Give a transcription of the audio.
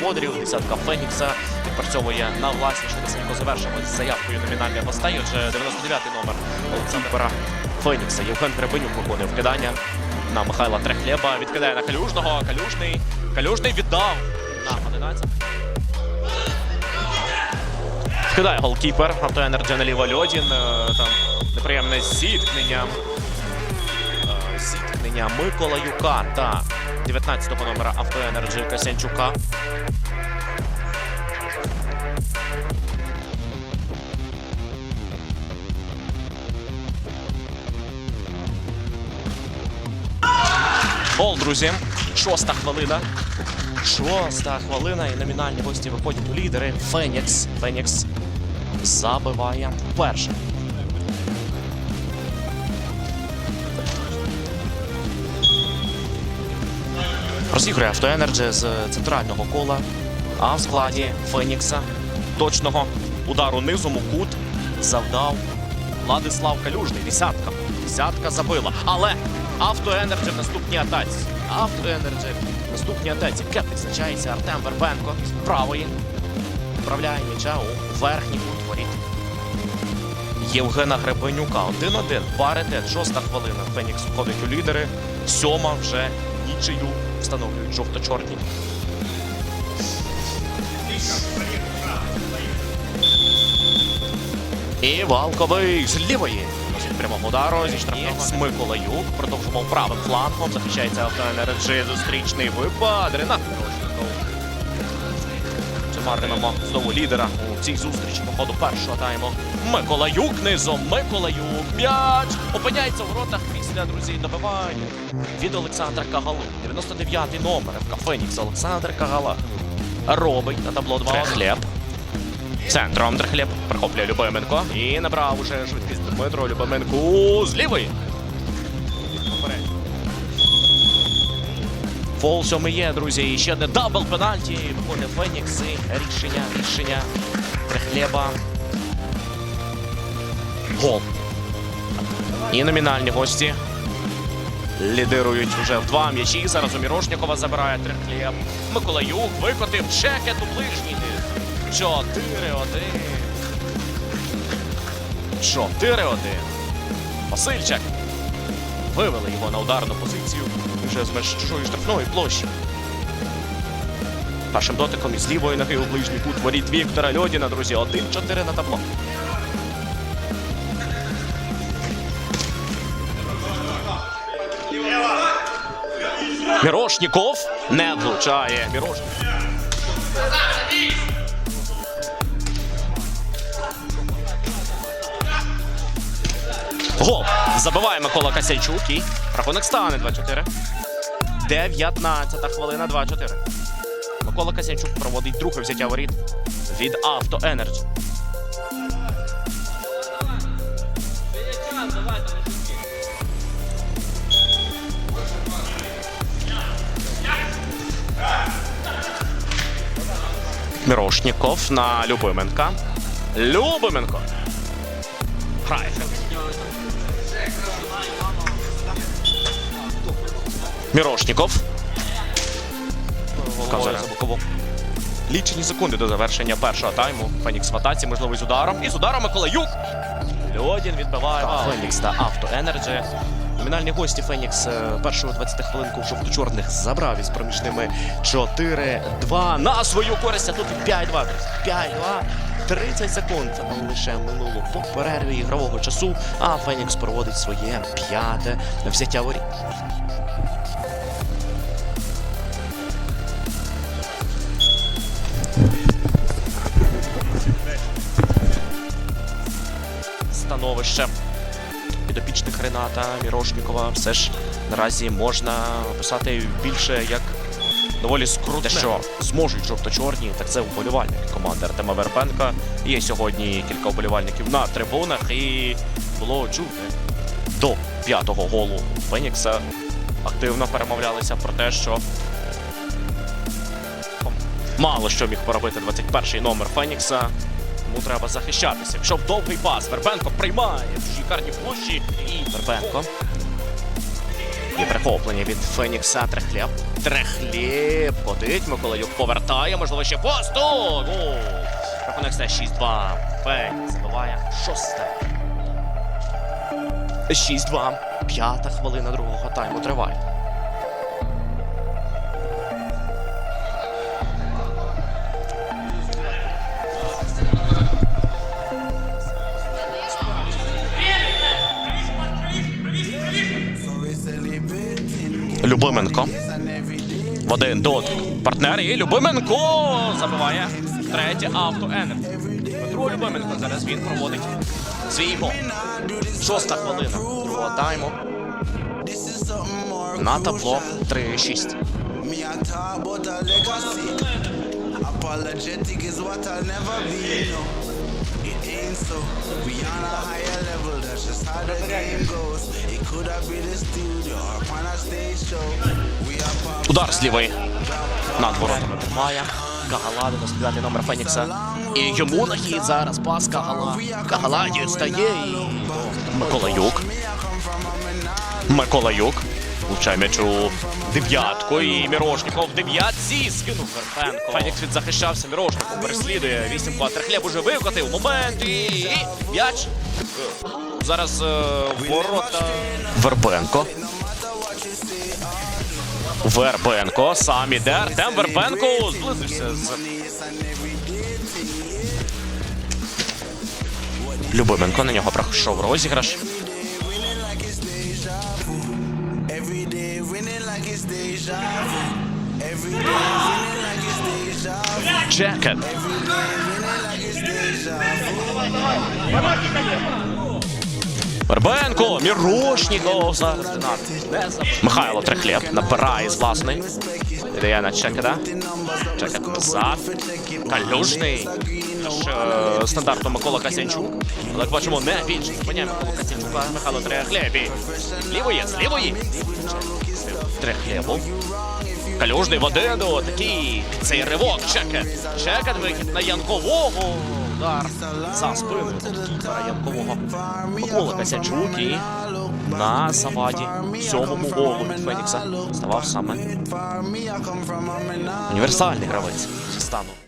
господарів. Десятка Фенікса відпрацьовує на власні швидесенько завершимо з заявкою номінальних гостей. Отже, 99-й номер Олександра Фенікса. Євген Гребенюк виконує вкидання на Михайла Трехлєба. Відкидає на Калюжного. Калюжний. Калюжний віддав на 11. Вкидає голкіпер. Автоенерджі на ліво Льодін. Е, Там неприємне зіткнення. Е, Зіткнення Миколаюка та 19-го номера Автоенерджі Касянчука. Гол, друзі. Шоста хвилина. Шоста хвилина і номінальні гості виходять у лідери. Фенікс. Фенікс забиває перше. Розігрує автоенерджі з центрального кола. А в складі Фенікса точного удару низом у кут завдав Владислав Калюжний. Десятка. Десятка забила. Але автоенерджі в наступній атаці. Автоенерджі в наступній атаці. Кеп відзначається Артем Вербенко з правої. Вправляє м'яча у верхній кут воріт. Євгена Гребенюка. 1-1. Паритет. Шоста хвилина. Фенікс входить у лідери. Сьома вже нічию встановлюють жовто-чорні. І Валковий з лівої. Від прямого удару зі штрафного з Миколаюк. Продовжував правим флангом. Захищається автоенерджі. Зустрічний випад. Ренат Мирошников. Матимемо знову лідера у цій зустрічі по ходу першого тайму. Миколаюк низом. Миколаюк. М'яч опиняється в воротах після друзі добивання від Олександра Кагали. 99-й номер ФК Фенікс Олександр Кагала. Робить на табло 2 хліб. Центром Дрехлєб прихоплює Любименко. І набрав уже швидкість Дмитро Любименко з лівої. Фол сьомий є, друзі. І ще одне дабл пенальті. Виходить Фенікс. І рішення, рішення Дрехлєба. Гол. І номінальні гості лідирують вже в два м'ячі. Зараз у Мірошнікова забирає Трехлєб. Миколаюк викотив чекет у ближній. 4-1. 4-1. Васильчак. Вивели його на ударну позицію вже з меж чужої штрафної площі. Першим дотиком із лівої ноги у ближній кут воріт Віктора Льодіна, друзі. 1-4 на табло. Мірошніков не влучає. Мірошніков. Гол. Забиває Микола Касяйчук і рахунок стане 2-4. 19 хвилина 2-4. Микола Касянчук проводить друге взяття воріт від Авто Енерджі. Мірошніков на Любименка. Любименко. Грає. Мірошніков. Вказує. Лічені секунди до завершення першого тайму. Фенікс в атаці, можливо, з ударом. І з ударом Миколаюк. Льодін відбиває Фенікс та Авто Енерджі. Номінальні гості Фенікс е, першу 20 хвилинку в жовто-чорних забрав із проміжними 4-2 на свою користь. А тут 5-2. друзі. 5-2. 30 секунд лише минуло по перерві ігрового часу. А Фенікс проводить своє п'яте взяття воріт. Становище підопічних Рената Мірошнікова все ж наразі можна описати більше як доволі скрутне. Що зможуть жовто-чорні, так це вболівальники команди Артема Вербенка. Є сьогодні кілька вболівальників на трибунах, і було чути до п'ятого голу Фенікса. Активно перемовлялися про те, що мало що міг поробити 21-й номер Фенікса. Тому треба захищатися. Якщо довгий пас Вербенко приймає в чужій площі і Вербенко. І прихоплення від Фенікса Трехлєб. Трехлєб ходить, Миколаюк повертає, можливо, ще посту. Рахунок стає 6-2. Фенікс забиває шосте. 6-2. П'ята хвилина другого тайму триває. Любименко. В один дотик. Партнер і Любименко забиває третє авто Енер. Петро Любименко зараз він проводить свій гол. Шоста хвилина другого тайму. На табло 3-6. Me, I talk about a legacy. Apologetic is what I'll never be. It so. We on a higher level, that's just how the game goes. It could have been the studio or on a stage show. We are Удар з лівої. Над воротами тримає. Кагала 99 номер Фенікса. І йому на хід зараз пас Кагала. Кагала дістає і Миколаюк. Миколаюк. Влучає м'яч у дев'ятку. І Мірошніков в дев'ятці скинув Верпенко. Фенікс відзахищався. Мірошніков переслідує. 8 квадр. Хліб уже викотив. Момент і м'яч. Зараз е, ворота. Вербенко. Вербенко сам іде. Артем Вербенко зблизився з Любименко на нього пройшов розіграш. Jacob. Вербенко, Мірошніков зараз. Михайло Трехлєб набирає з власної. Віддає на. Чекет назад. Калюжний. Е, стандартно Микола Касянчук. Але як бачимо, не більше зупиняє Микола Касянчука. Михайло Трехлєб. І з Лівої, з лівої. Трехлєбу. Калюжний в один, такий цей ривок. Чекет. Чекет вихід на Янкового. Удар за спину Янкового. Микола Касянчук і на заваді сьомому голу від Фенікса ставав саме універсальний гравець зі стану.